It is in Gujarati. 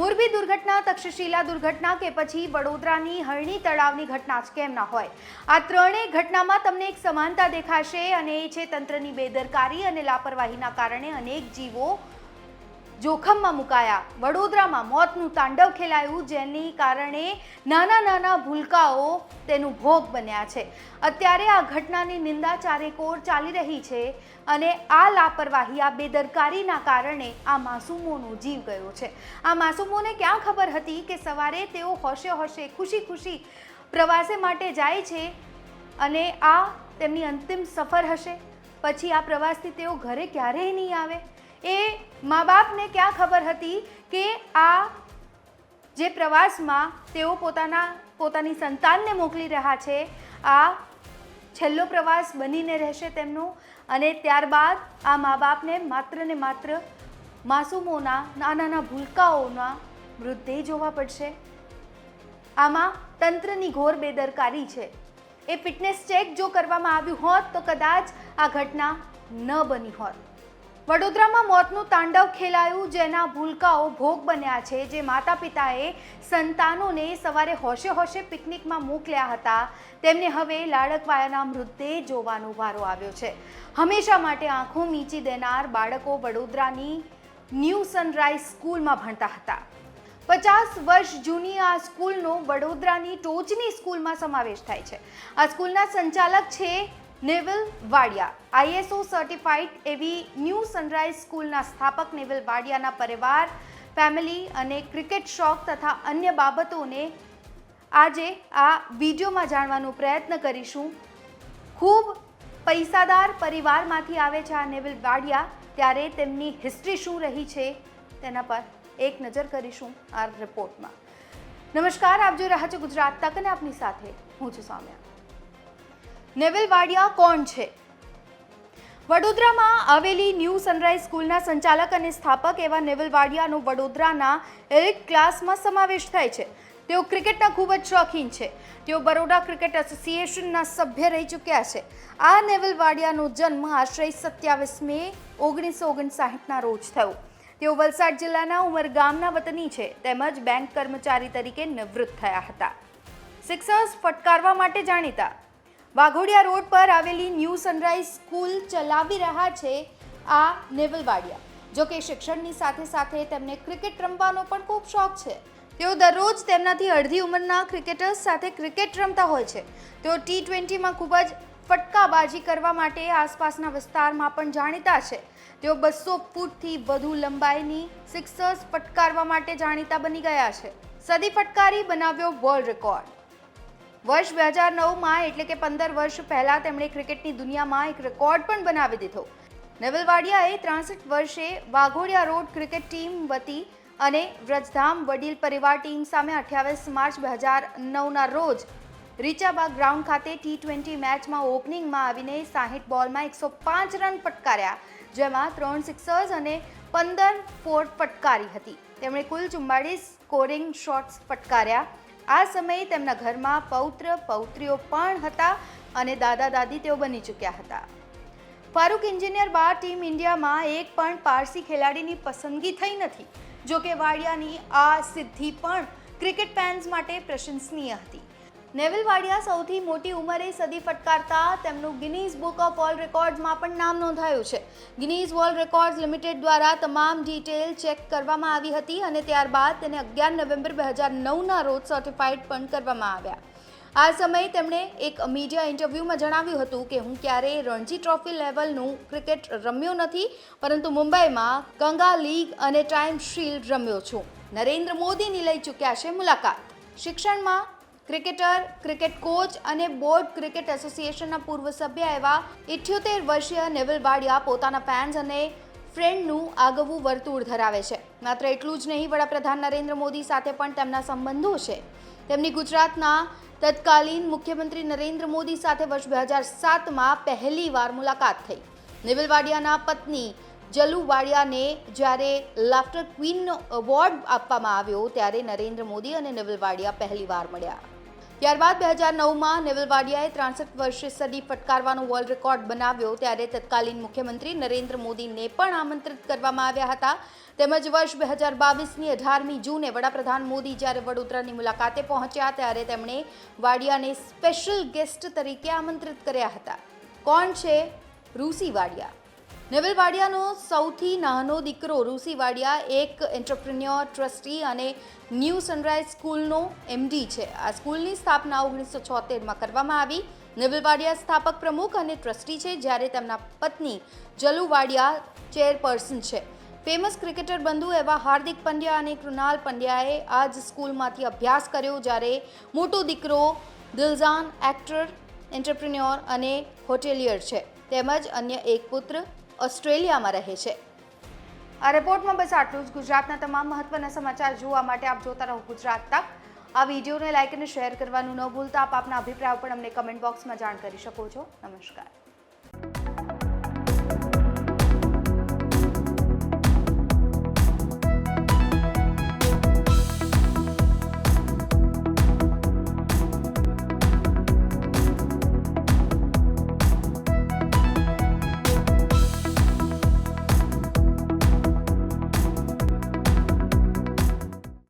મોરબી દુર્ઘટના, તક્ષશિલા દુર્ઘટના કે પછી વડોદરાની હરણી તળાવની ઘટના જ કેમ ના હોય? આ ત્રણેય ઘટનામાં તમને એક સમાનતા દેખાશે અને એ છે તંત્રની બેદરકારી અને લાપરવાહીના કારણે અનેક જીવો જોખમમાં મુકાયા. વડોદરામાં મોતનું તાંડવ ખેલાયું, જેની કારણે નાના નાના ભૂલકાઓ તેનું ભોગ બન્યા છે. અત્યારે આ ઘટનાની નિંદા ચારેકોર ચાલી રહી છે અને આ લાપરવાહી, આ બેદરકારીના કારણે આ માસૂમોનો જીવ ગયો છે. આ માસૂમોને ક્યાં ખબર હતી કે સવારે તેઓ હોશે હોશે ખુશી ખુશી પ્રવાસે માટે જાય છે અને આ તેમની અંતિમ સફર હશે? પછી આ પ્રવાસથી તેઓ ઘરે ક્યારેય નહીં આવે? એ મા બાપને ક્યાં ખબર હતી કે આ જે પ્રવાસમાં તેઓ પોતાના, પોતાની સંતાનને મોકલી રહ્યા છે, આ છેલ્લો પ્રવાસ બનીને રહેશે તેમનો અને ત્યારબાદ આ મા બાપને માત્ર ને માત્ર માસૂમોના નાના નાના ભૂલકાઓના મૃતદેહ જોવા પડશે. આમાં તંત્રની ઘોર બેદરકારી છે. એ ફિટનેસ ચેક જો કરવામાં આવ્યું હોત તો કદાચ આ ઘટના ન બની હોત. વડોદરામાં મોતનું તાંડવ ખેલાયું જેના ભૂલકાઓ ભોગ બન્યા છે, જે માતા પિતાએ સંતાનોને સવારે હોશે હોશે પિકનિકમાં મોકલ્યા હતા. તેમને હવે લાડકવાયાના મૃતદેહ જોવાનો વારો આવ્યો છે. હંમેશા માટે આંખો મીચી દેનાર બાળકો વડોદરાની ન્યૂ સનરાઈઝ સ્કૂલમાં ભણતા હતા. પચાસ વર્ષ જૂની આ સ્કૂલનો વડોદરાની ટોચની સ્કૂલમાં સમાવેશ થાય છે. આ સ્કૂલના સંચાલક છે નેવલ વાડિયા આઈએસઓ સર્ટિફાઈડ એવી ન્યૂ સનરાઈઝ સ્કૂલના સ્થાપક નેવલ વાડિયાના પરિવાર ફેમિલી અને ક્રિકેટ શોખ તથા અન્ય બાબતોને આજે આ વિડીયોમાં જાણવાનો પ્રયત્ન કરીશું. ખૂબ પૈસાદાર પરિવારમાંથી આવે છે આ નેવલ વાડિયા, ત્યારે તેમની હિસ્ટ્રી શું રહી છે તેના પર એક નજર કરીશું આ રિપોર્ટમાં નમસ્કાર, આપ જોઈ રહ્યા છો ગુજરાત તક અને આપની સાથે હું છું સૌમ્યા. નેવલ વાડિયા કોણ છે? વડોદરામાં આવેલી ન્યૂ સનરાઈઝ સ્કૂલના સંચાલક અને સ્થાપક એવા નેવલ વાડિયાનો વડોદરાના એલિટ ક્લાસમાં સમાવેશ થાય છે. તેઓ ક્રિકેટના ખૂબ જ શોખીન છે. તેઓ બરોડા ક્રિકેટ એસોસિએશનના સભ્ય રહી ચૂક્યા છે. આ નેવલ વાડિયાનો જન્મ આશ્રય સત્યાવીસ મે ઓગણીસો ઓગણસાઠના રોજ થયો. તેઓ વલસાડ જિલ્લાના ઉમર ગામના વતની છે. તેમજ બેંક કર્મચારી તરીકે નિવૃત્ત થયા હતા. સિક્સર્સ ફટકારવા માટે જાણીતા વાઘોડિયા રોડ પર આવેલી ન્યૂ સનરાઈઝ સ્કૂલ ચલાવી રહ્યા છે આ નેવલવાડિયા જો કે શિક્ષણની સાથે સાથે તેમને ક્રિકેટ રમવાનો પણ ખૂબ શોખ છે. તેઓ દરરોજ તેમનાથી અડધી ઉંમરના ક્રિકેટર્સ સાથે ક્રિકેટ રમતા હોય છે. તેઓ ટી ટ્વેન્ટીમાં ખૂબ જ ફટકાબાજી કરવા માટે આસપાસના વિસ્તારમાં પણ જાણીતા છે. તેઓ બસો ફૂટથી વધુ લંબાઈની સિક્સર્સ ફટકારવા માટે જાણીતા બની ગયા છે. સદી ફટકારી બનાવ્યો વર્લ્ડ રેકોર્ડ વર્ષ બે હજાર નવમાં, એટલે કે પંદર વર્ષ પહેલાં, તેમણે ક્રિકેટની દુનિયામાં એક રેકોર્ડ પણ બનાવી દીધો. નવલવાડિયાએ ત્રાસઠ વર્ષે વાઘોડિયા રોડ ક્રિકેટ ટીમ વતી અને વ્રજધામ વડીલ પરિવાર ટીમ સામે અઠ્યાવીસ માર્ચ બે હજાર નવના રોજ રીચાબાગ ગ્રાઉન્ડ ખાતે ટી ટ્વેન્ટી મેચમાં ઓપનિંગમાં આવીને સાહીઠ બોલમાં એકસો પાંચ રન ફટકાર્યા જેમાં ત્રણ સિક્સર્સ અને પંદર ફોર ફટકારી હતી. તેમણે કુલ ચુમ્માળીસ સ્કોરિંગ શોટ્સ ફટકાર્યા આ સમયે તેમના ઘરમાં પૌત્ર, પૌત્રીઓ પણ હતા અને દાદા દાદી તેઓ બની ચૂક્યા હતા. ફારૂક એન્જિનિયર બાર ટીમ ઇન્ડિયામાં એક પણ પારસી ખેલાડીની પસંદગી થઈ નથી, જોકે વાડિયાની આ સિદ્ધિ પણ ક્રિકેટ ફેન્સ માટે પ્રશંસનીય હતી. નેવલ વાડિયા સૌથી મોટી ઉંમરે સદી ફટકારતા તેમનું ગિનીઝ બુક ઓફ વર્લ્ડ રેકોર્ડ્સમાં પણ નામ નોંધાયું છે. ગિનીઝ વર્લ્ડ રેકોર્ડ્સ લિમિટેડ દ્વારા તમામ ડિટેલ ચેક કરવામાં આવી હતી અને ત્યારબાદ તેને અગિયાર નવેમ્બર બે હજાર નવના રોજ સર્ટિફાઈડ પણ કરવામાં આવ્યા. આ સમયે તેમણે એક મીડિયા ઇન્ટરવ્યૂમાં જણાવ્યું હતું કે, હું ક્યારેય રણજી ટ્રોફી લેવલનું ક્રિકેટ રમ્યો નથી, પરંતુ મુંબઈમાં ગંગા લીગ અને ટાઈમ શીલ્ડ રમ્યો છું. નરેન્દ્ર મોદીની લઈ ચૂક્યા છે મુલાકાત. શિક્ષણમાં ક્રિકેટર, ક્રિકેટ કોચ અને બોર્ડ ક્રિકેટ એસોસિએશનના પૂર્વ સભ્ય એવા ઇઠ્યોતેર વર્ષીય નેવલ વાડિયા પોતાના ફેન્સ અને ફ્રેન્ડનું આગવું વર્તુળ ધરાવે છે. માત્ર એટલું જ નહીં, વડાપ્રધાન નરેન્દ્ર મોદી સાથે પણ તેમના સંબંધો છે. તેમની ગુજરાતના તત્કાલીન મુખ્યમંત્રી નરેન્દ્ર મોદી સાથે વર્ષ બે હજાર સાતમાં પહેલીવાર મુલાકાત થઈ. નેવલ વાડિયાના પત્ની જલુ વાડિયાને જ્યારે લાફ્ટર ક્વીનનો એવોર્ડ આપવામાં આવ્યો, ત્યારે નરેન્દ્ર મોદી અને નવલ વાડિયા પહેલીવાર મળ્યા. ત્યારબાદ બે હજાર નવમાં નેવલવાડિયાએ ત્રાસઠ વર્ષે સદી ફટકારવાનો વર્લ્ડ રેકોર્ડ બનાવ્યો. ત્યારે તત્કાલીન મુખ્યમંત્રી નરેન્દ્ર મોદીને પણ આમંત્રિત કરવામાં આવ્યા હતા. તેમજ વર્ષ બે હજાર બાવીસની અઢારમી જૂને વડાપ્રધાન મોદી જ્યારે વડોદરાની મુલાકાતે પહોંચ્યા ત્યારે તેમણે વાડિયાને સ્પેશિયલ ગેસ્ટ તરીકે આમંત્રિત કર્યા હતા. કોણ છે? રૂસી વાડિયા. નેવલ વાડિયાનો સૌથી નાનો દીકરો ઋષિ વાડિયા, એક એન્ટરપ્રિન્યોર ટ્રસ્ટી અને ન્યૂ સનરાઇઝ સ્કૂલનો એમડી છે. આ સ્કૂલની સ્થાપના ઓગણીસો છોતેરમાં કરવામાં આવી. નેવલ વાડિયા સ્થાપક પ્રમુખ અને ટ્રસ્ટી છે, જ્યારે તેમના પત્ની જલુ વાડિયા ચેરપર્સન છે. ફેમસ ક્રિકેટર બંધુ એવા હાર્દિક પંડ્યા અને કૃણાલ પંડ્યાએ આ જ સ્કૂલમાંથી અભ્યાસ કર્યો, જ્યારે મોટો દીકરો દિલઝાન એક્ટર એન્ટરપ્રિન્યોર અને હોટેલિયર છે. તેમજ અન્ય એક પુત્ર ઓસ્ટ્રેલિયામાં રહે છે. આ રિપોર્ટમાં બસ આટલું જ. ગુજરાતના તમામ મહત્વના સમાચાર જોવા માટે આપ જોતા રહો ગુજરાત તક. આ વિડીયોને લાઇક અને શેર કરવાનું ન ભૂલતા. આપ આપના અભિપ્રાયો પણ અમને કમેન્ટ બોક્સમાં જાણ કરી શકો છો. નમસ્કાર.